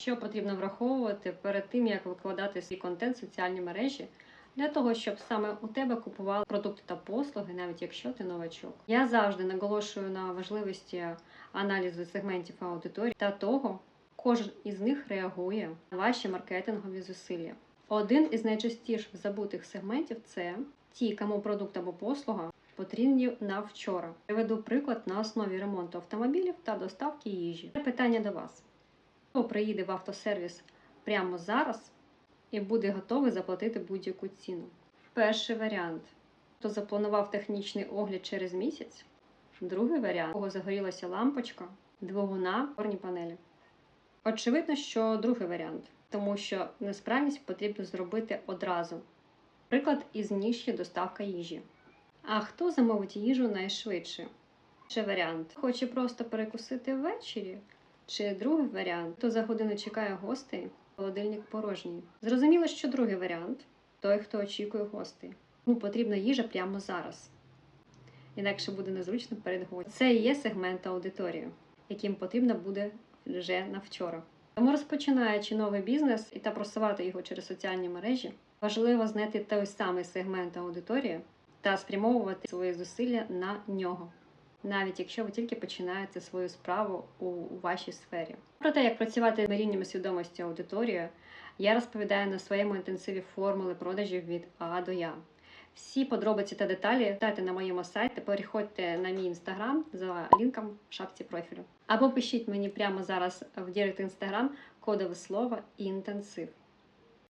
Що потрібно враховувати перед тим, як викладати свій контент в соціальні мережі, для того, щоб саме у тебе купували продукти та послуги, навіть якщо ти новачок. Я завжди наголошую на важливості аналізу сегментів аудиторії та того, кожен із них реагує на ваші маркетингові зусилля. Один із найчастіше забутих сегментів це ті, кому продукт або послуга потрібні на вчора. Приведу приклад на основі ремонту автомобілів та доставки їжі. Це питання до вас. Хто приїде в автосервіс прямо зараз і буде готовий заплатити будь-яку ціну? Перший варіант. Хто запланував технічний огляд через місяць? Другий варіант, у кого загорілася лампочка, двигуна, горні панелі. Очевидно, що другий варіант, тому що несправність потрібно зробити одразу. Приклад із ніші доставка їжі. А хто замовить їжу найшвидше? Ще варіант. Хоче просто перекусити ввечері? Чи другий варіант, хто за годину чекає гостей, холодильник порожній. Зрозуміло, що другий варіант той, хто очікує гостей. Йому потрібна їжа прямо зараз. Інакше буде незручно перед гостем. Це і є сегмент аудиторії, яким потрібно буде вже на вчора. Тому розпочинаючи новий бізнес і та просувати його через соціальні мережі, важливо знайти той самий сегмент аудиторії та спрямовувати свої зусилля на нього навіть якщо ви тільки починаєте свою справу у, у вашій сфері. Про те, як працювати з рівнем свідомості аудиторії, я розповідаю на своєму інтенсиві формули продажів від А до Я. Всі подробиці та деталі читайте на моєму сайті, переходьте на мій інстаграм за лінком в шапці профілю. Або пишіть мені прямо зараз в директ інстаграм кодове слово інтенсив.